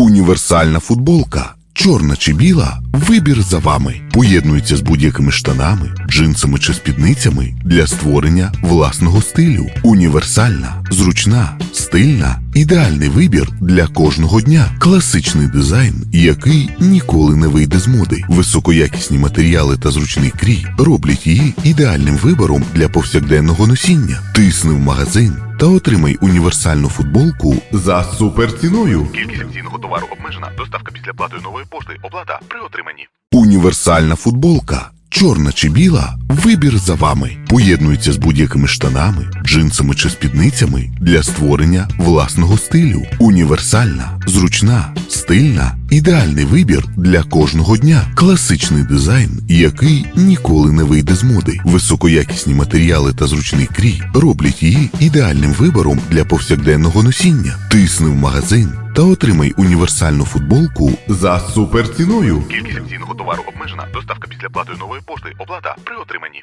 Універсальна футболка. Чорна чи біла вибір за вами. Поєднується з будь-якими штанами, джинсами чи спідницями для створення власного стилю. Універсальна, зручна, стильна, ідеальний вибір для кожного дня. Класичний дизайн, який ніколи не вийде з моди. Високоякісні матеріали та зручний крій роблять її ідеальним вибором для повсякденного носіння. Тисни в магазин та отримай універсальну футболку за суперціною. Кількість товару обмежена. Доставка після плати нової пошти. Оплата при отриманні. Універсальна футболка. Чорна чи біла вибір за вами. Поєднується з будь-якими штанами, джинсами чи спідницями для створення власного стилю. Універсальна, зручна, стильна, ідеальний вибір для кожного дня. Класичний дизайн, який ніколи не вийде з моди. Високоякісні матеріали та зручний крій роблять її ідеальним вибором для повсякденного носіння. Тисни в магазин та отримай універсальну футболку за суперціною. Кількість акційного товару обмежена. Доставка після плати нової пошти. Оплата при отриманні.